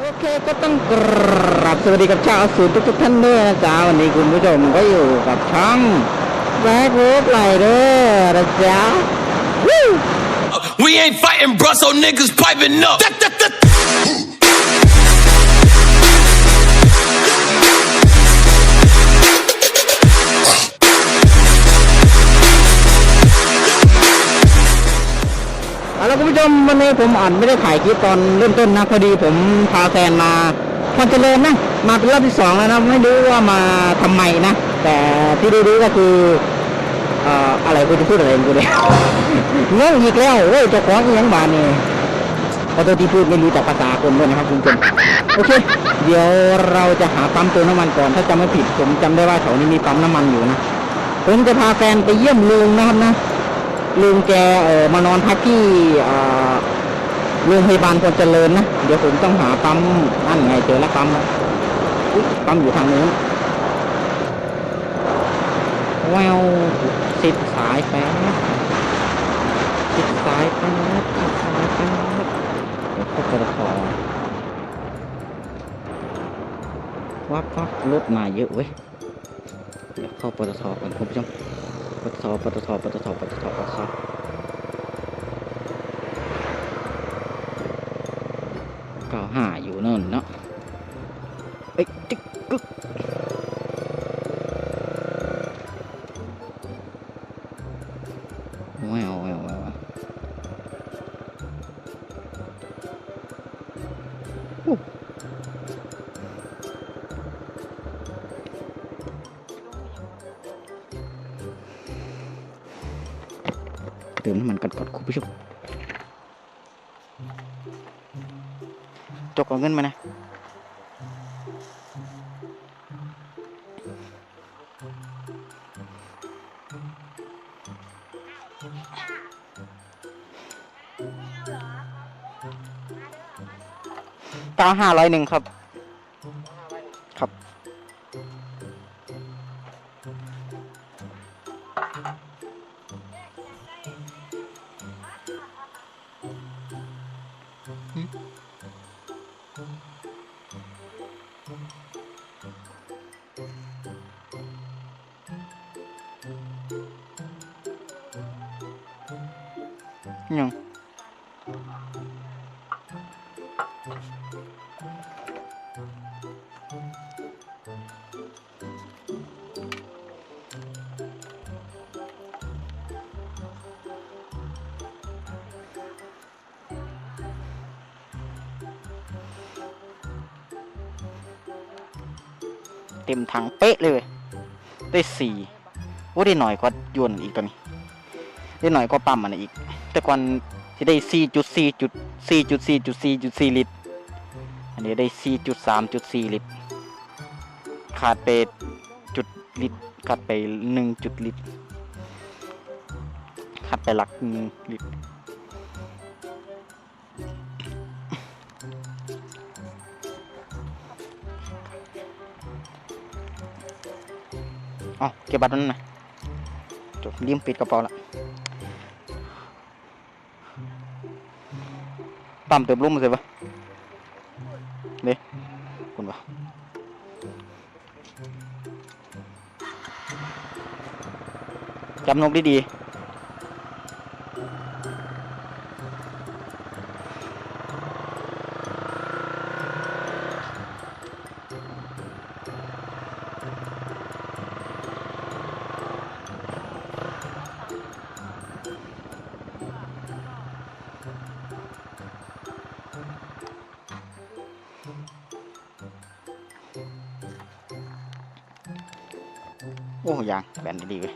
โอเคก็ต้องกราบสวัสดีกับชาวสูตรทุกท่านด้วยนะจ๊ะวันนี้คุณผู้ชมก็อยู่กับช่องแบ็ครูปไหลเด้อนะจ๊ะ We ain't fighting, bruh, so niggas piping up. คุณผู้ชมวันนี้ผมอ่านไม่ได้ถ่ายคลิปตอนเริ่มต้นนะพอดีผมพาแฟนมาพอนเจริญนะมาเป็นรอบที่สองแล้วนะไม่รู้ว่ามาทำไมนะ แต่ที่รู้ๆก็คืออะไรกูจะพูดอะไรกูเนี่ยงงอีกแล้วเว้ยเจ้าของอีหยังบานนี่ขอโทษที่พูดไม่รู้จักภาษาคนด้วยนะครับคุณผู้ชมโอเค เดี๋ยวเราจะหาปั๊มเติมน้ำมันก่อน ถ้าจำไม่ผิดผมจำได้ว่าแถวนี้มีปั๊มน้ำมันอยู่นะผมจะพาแฟนไปเยี่ยมลุงนะครับนะ ลุงแกเออมานอนพักที่โรงพยาบาลคนเจริญนะ เดี๋ยวผมต้องหาปั๊มนั่นไงเจอแล้วปั๊มแล้วปั๊มอยู่ทางนู้นแววติดสายแป๊บติดสายแป๊บติดสายแป๊บเดี๋ยวเขาจะขอวับวับรถมาเยอะเว้ยเดี๋ยวเข้าปตทก่อนคุณผู้ชม ปตทปตทปตทปตทปตทเก้าห้าอยู่นั่นเนาะเอ้ยติ๊ก เติมน้ำมันกันก่อนคุณผู้ชมจกเอาเงินมานะเก้าห้าร้อยหนึ่งครับ ยัง เต็มถังเป๊ะเลยเว้ยได้สี่โอ้ได้หน่อยก็ยนอีกตัวนี้ ได้หน่อยก็ปั๊มมันอีก แต่ก่อนจะได้สี่จุดสี่จุดสี่จุดสี่จุดสี่จุดสี่ลิตร อันนี้ได้สี่จุดสามจุดสี่ลิตร ขาดไปจุดลิตร ขาดไปหนึ่งจุดลิตร ขาดไปหลักหนึ่งลิตร อ๋อเก็บบัตรนั้นหน่อยจดลืมปิดกระเป๋าละปั๊มเติมลมมาสิปะเด้คุณปะจำนกดีๆ โอ้ยางแบนดีเลย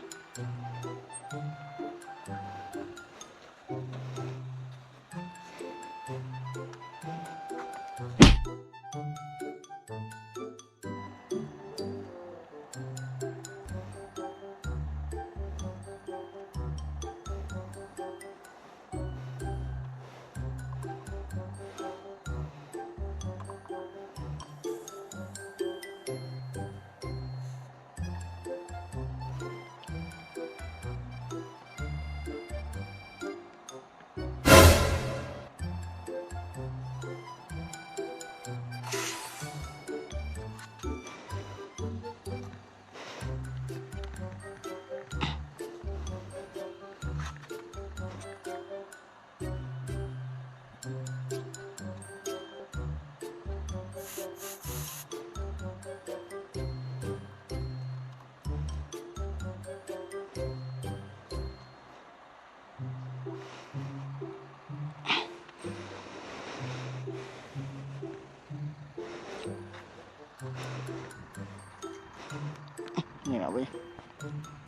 ว้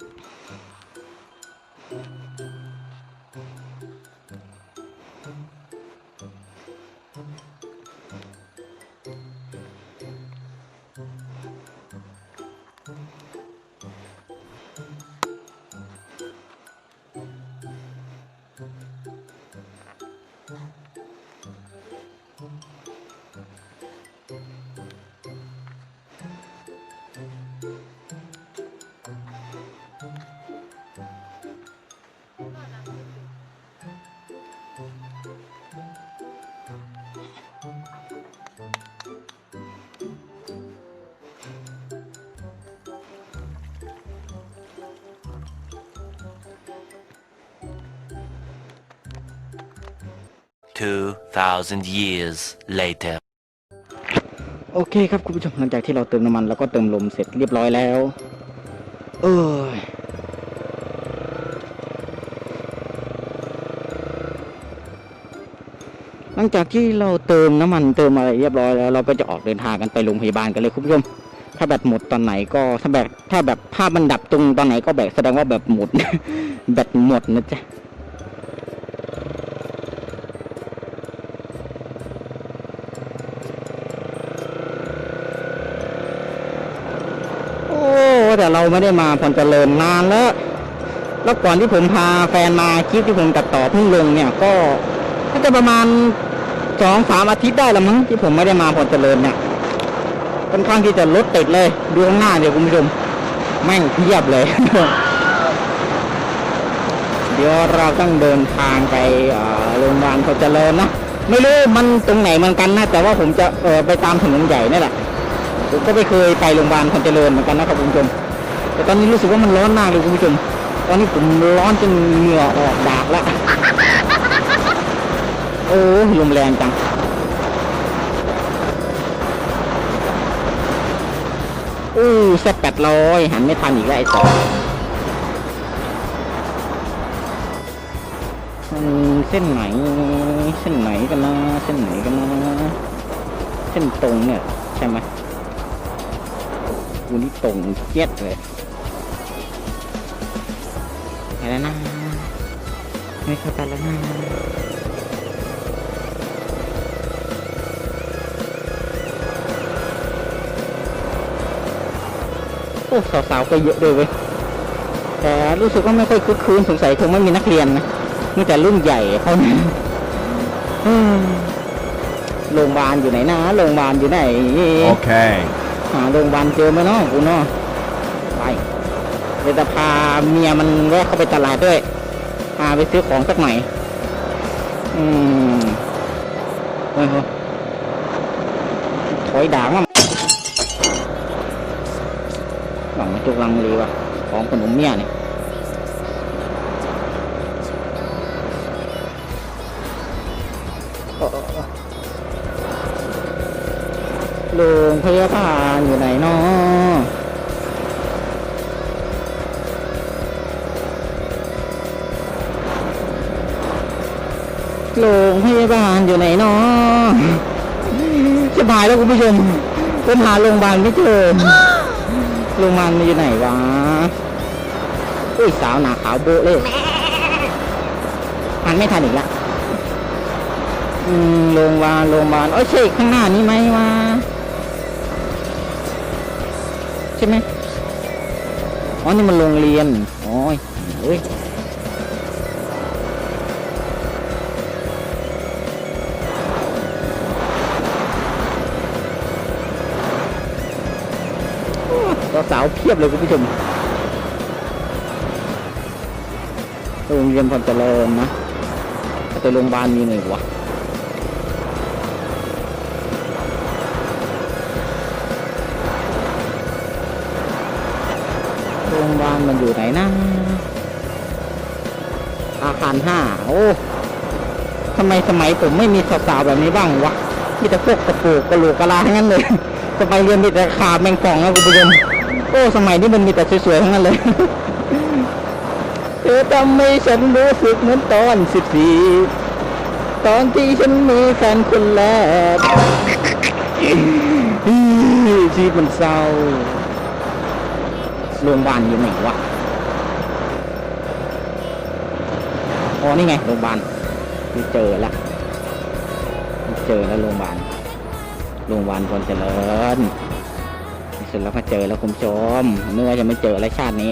2,000 years later. โอเคครับคุณผู้ชมหลังจากที่เราเติมน้ำมันแล้วก็เติมลมเสร็จเรียบร้อยแล้ว เออหลังจากที่เราเติมน้ำมันเติมอะไรเรียบร้อยแล้ว เราก็จะออกเดินทางกันไปโรงพยาบาลกันเลยคุณผู้ชมถ้าแบตหมดตอนไหนก็ถ้าแบบถ้าแบบภาพมันดับตรงตอนไหนก็แบบแสดงว่าแบบหมด แบตหมดนะจ๊ะ โอ้ แต่ เราไม่ได้มาพรเจริญนานแล้ว แล้วก่อนที่ผมพาแฟนมาคลิปที่ผมตัดต่อเพิ่งลงเนี่ยก็ก็จะประมาณสองสามอาทิตย์ได้ละมั้งที่ผมไม่ได้มาพรเจริญเนี่ยค่อนข้างที่จะรถติดเลยดูข้างหน้าเดี๋ยวคุณผู้ชมแม่งเพียบเลย เดี๋ยวเราต้องเดินทางไปโรงพยาบาลพรเจริญนะไม่รู้มันตรงไหนเหมือนกันนะแต่ว่าผมจะเออไปตามถนนใหญ่นี่แหละผมก็ไม่เคยไปโรงพยาบาลคนเจริญเหมือนกันนะครับคุณผู้ชม แต่ตอนนี้รู้สึกว่ามันร้อนมากเลยคุณผู้ชมตอนนี้ผมร้อนจนเหงื่อออกดากแล้วโอ้ลมแรงจังอู้แซ่บแปดร้อยหันไม่ทันอีกแล้วไอ้สองมันเส้นไหน เส้นไหนกันนะ เส้นไหนกันนะ เส้นตรงเนี่ย ใช่ไหมกูนี่ตรงเจ็ดเลย ไปแล้วนะไม่เข้าใจแล้วนะโอ้สาวๆก็เยอะด้วยเว้ยแต่รู้สึกว่าไม่ค่อยคึกคืนสงสัยคงไม่มีนักเรียนนะมีแต่รุ่นใหญ่เขาเนี่ยอืมโรงพยาบาลอยู่ไหนนะโรงพยาบาลอยู่ไหน Okay. หาโรงพยาบาลเจอไหมเนาะกูเนาะไป เดี๋ยวจะพาเมียมันแวะเข้าไปตลาดด้วย พาไปซื้อของสักหน่อย อืมเฮ้ยเฮ้ยถอยด่างมาหวังมาจุกลังเลว่ะของขนมเมียเนี่ยเออเออเออโรงพยาบาลอยู่ไหนเนาะ โรงพยาบาลอยู่ไหนเนาะสบายแล้วคุณผู้ชมผมหาโรงพยาบาลไม่เจอโรงพยาบาลมันอยู่ไหนวะอุ้ยสาวหนาขาวโบเลยหันไม่ทันอีกละอืมโรงพยาบาลโรงพยาบาลเอ้ยใช่ข้างหน้านี้ไหมวะใช่ไหมอ๋อนี่มันโรงเรียนโอ้ยเฮ้ย สาวเพียบเลยคุณผู้ชมโรงเรียนพรเจริญนะแต่โรงพยาบาลมีหน่อยวะโรงพยาบาลมันอยู่ไหนนะอาคารห้าโอ้ทำไมสมัยผมไม่มีสาวๆแบบนี้บ้างวะมีแต่พวกกระปูกกระโหลกกระลาทั้งนั้นเลยสมัยเรียนมีแต่ขาแมงป่องนะคุณผู้ชม โอ้สมัยนี้มันมีแต่สวยๆทั้งนั้นเลยเธอทำให้ฉันรู้สึกเหมือนตอนสิบสี่ตอนที่ฉันมีแฟนคนแรกชีวิตมันเศร้าโรงพยาบาลอยู่ไหนวะอ๋อนี่ไงโรงพยาบาลที่เจอแล้วเจอแล้วโรงพยาบาลโรงพยาบาลพลเจริญ สุดแล้วก็เจอแล้วคุณผู้ชมนึกว่าจะไม่เจออะไรชาตินี้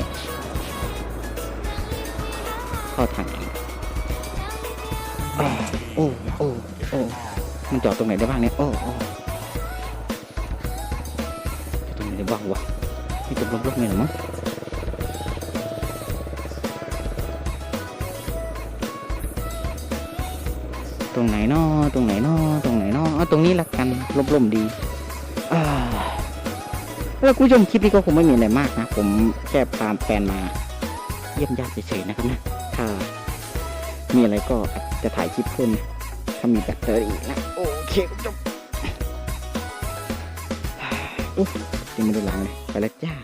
เข้าทางโอ้โอ้โอ้มันจอดตรงไหนได้บ้างเนี่ยโอ้โอ้ตรงไหนได้บ้างวะนี่จะบล็อกๆเนี่ยเหรอมั้งตรงไหนนอตรงไหนนอตรงไหนนอเอาตรงนี้ละกันล่มๆดีอ่า แล้วคุณผู้ชมคลิปนี้ก็คงไม่มีอะไรมากนะ ผมแค่พาแฟนมาเยี่ยมญาติเฉยๆนะครับนะถ้ามีอะไรก็จะถ่ายคลิปเพิ่มถ้ามีแบตเตอรี่นะ โอเคคุณผู้ชมอุ๊ยยังไม่ได้ล้างเลยไปแล้วจ้า